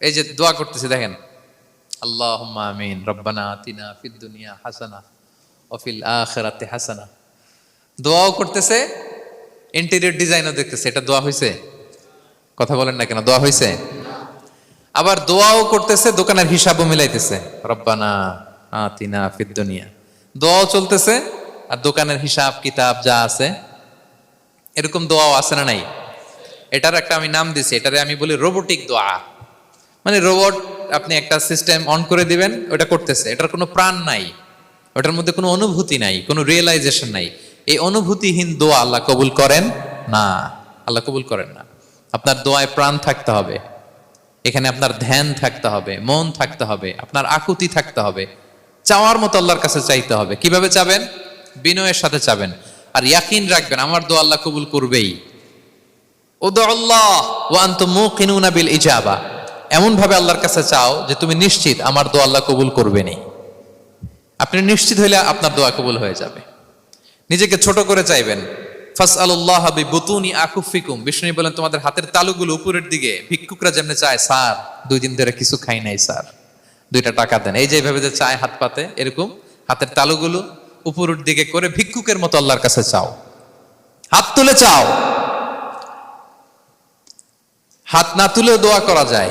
এই যে দোয়া করতেছি, দেখেন। আল্লাহ আমিন, রব্বানা আতিনা ফিদ দুনিয়া হাসানা অফিল আখেরাতে হাসানা। দোয়াও করতেছে ইন্টেরিয়র ডিজাইনও দেখতেছে। এটা দোয়া হয়েছে কথা বলেন না কেন, দোয়া হয়েছে আবার দোয়াও করতেছে, দোকানের হিসাবও মিলাইতেছে। রব্বানা আতিনা ফিদ দুনিয়া। দোয়াও চলতেছে, আর দোকানের হিসাব, কিতাব যা আছে, এরকম দোয়াও আছে না নাই? এটার একটা আমি নাম দিছি, এটারে আমি বলি রোবোটিক দোয়া। মানে রোবট আপনি একটা সিস্টেম অন করে দিবেন, ওটা করতেছে। এটার কোনো প্রাণ নাই। ওটার মধ্যে কোনো অনুভূতি নাই, কোনো রিয়েলাইজেশন নাই। এই অনুভূতিহীন দোয়া আল্লাহ কবুল করেন? না, আল্লাহ কবুল করেন না। আপনার দোয়ায় প্রাণ থাকতে হবে। এখানে আপনার ধ্যান থাকতে হবে, মন থাকতে হবে, আপনার আকুতি থাকতে হবে। চাওয়ার মতো আল্লাহর কাছে চাইতে হবে। কীভাবে চাবেন? বিনয়ের সাথে চাবেন। আর ইয়াকিন রাখবেন, আমার দোয়া আল্লাহ কবুল করবেই। বিল ইজাবা। এমন ভাবে আল্লাহর কাছে চাও যে তুমি নিশ্চিত আমার দোয়া আল্লাহ কবুল করবেনি আপনি নিশ্চিত হইলে আপনার দোয়া কবুল হয়ে যাবে। নিজেকে ছোট করে চাইবেন। ফাস আল্লাহ হাবি বুতুনি আকুফিকুম। বিষ্ণু বলেন, তোমাদের হাতের তালুগুলো উপরের দিকে, ভিক্ষুকরা যেমনি চায়, স্যার, দুই দিন ধরে কিছু খাই নাই, স্যার। দুইটা টাকা দেন। এই যে এইভাবে যে চায় হাত পাতে, এরকম হাতের তালুগুলো উপরের দিকে করে ভিক্ষুকের মতো আল্লাহর কাছে চাও। হাত তুলে চাও। হাত না তুলেও দোয়া করা যায়।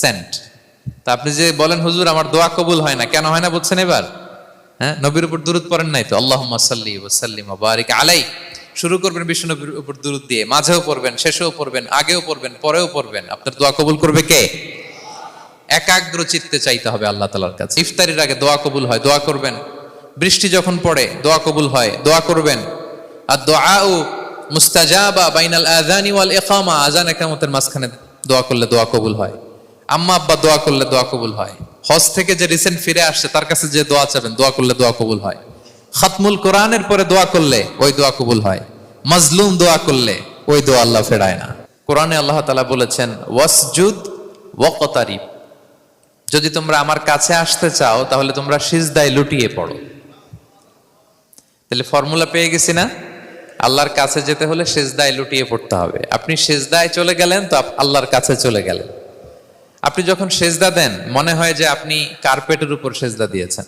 সেন্ট। তা আপনি যে বলেন, হুজুর, আমার দোয়া কবুল হয় না। কেন হয় না বুঝছেন এবার? হ্যাঁ নবীর উপর দুরুদ পড়েন নাই তো? আল্লাহ সাল্লি ওসাল্লিম আলাই শুরু করবেন বিশ্ব নবীর উপর দুরুদ দিয়ে। মাঝেও পড়বেন, শেষেও পড়বেন, আগেও পড়বেন, পরেও পড়বেন। আপনার দোয়া কবুল করবে কে? একাগ্র চিত্তে চাইতে হবে আল্লাহ তালার কাছে। ইফতারির আগে দোয়া কবুল হয়, দোয়া করবেন। বৃষ্টি যখন পড়ে, দোয়া কবুল হয়, দোয়া করবেন। আর দোয়া ও মুস্তাজাবা বাইনাল আজানি ওয়াল ইকামা আজান একামতের মাঝখানে দোয়া করলে দোয়া কবুল হয়। আম্মা আব্বা দোয়া করলে দোয়া কবুল হয়। হজ থেকে যে রিসেন্ট ফিরে আসছে, তার কাছে যে দোয়া চাবেন, দোয়া করলে দোয়া কবুল হয়। খাতমুল কোরআনের পরে দোয়া করলে ওই দোয়া কবুল হয়। মাজলুম দোয়া করলে ওই দোয়া আল্লাহ ফেরায় না। কোরআনে আল্লাহ তালা বলেছেন, ওয়াসজুদ ওয়াকতারিব। যদি তোমরা আমার কাছে আসতে চাও, তাহলে তোমরা সিজদায় লুটিয়ে পড়ো। তাহলে ফর্মুলা পেয়ে গেছি না? আল্লাহর কাছে যেতে হলে সেজদায় লুটিয়ে পড়তে হবে। আপনি সেজদায় চলে গেলেন, তো আল্লাহর কাছে চলে গেলেন। আপনি যখন সেজদা দেন, মনে হয় যে আপনি কার্পেটের উপর সেজদা দিয়েছেন।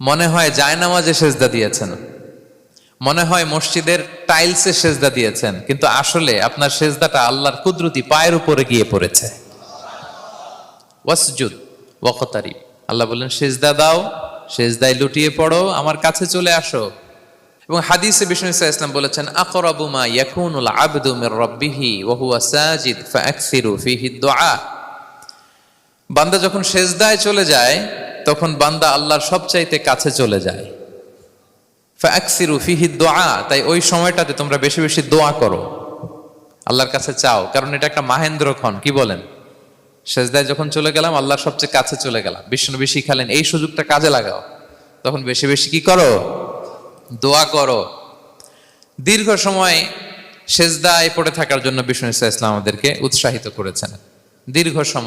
মনে হয় জায়নামাজে সেজদা দিয়েছেন। মনে হয় মসজিদের টাইলসে সেজদা দিয়েছেন। কিন্তু আসলে আপনার সেজদাটা আল্লাহর কুদরতি পায়ের উপরে গিয়ে পড়েছে। ওয়াসজুদ, ওয়াকতারি। আল্লাহ বললেন, সেজদা দাও, সেজদায় লুটিয়ে পড়ো, আমার কাছে চলে আসো। এবং হাদিসে বিষ্ণু ইসা ইসলাম বলেছেন, আকরাবু মা ইয়াকুনুল আবদু মির রাব্বিহি ওয়া হুয়া সাজিদ ফাআকসিরু ফিহি দুআ। বান্দা যখন সেজদায় চলে যায়, তখন বান্দা আল্লাহর সবচাইতে কাছে চলে যায়। ফাআকসিরু ফিহি দুআ, তাই ওই সময়টাতে তোমরা বেশি বেশি দোয়া করো। আল্লাহর কাছে চাও, কারণ এটা একটা মাহেন্দ্র ক্ষণ কি বলেন? সেজদায় যখন চলে গেলাম, আল্লাহর সবচেয়ে কাছে চলে গেলাম। বিষ্ণু খালেন এই সুযোগটা কাজে লাগাও। তখন বেশি বেশি কি করো? দোয়া করো। দীর্ঘ সময় সেজদায় পড়ে থাকার জন্য বিষ্ণু ইসলাম আমাদেরকে উৎসাহিত করেছেন। দীর্ঘ সময়।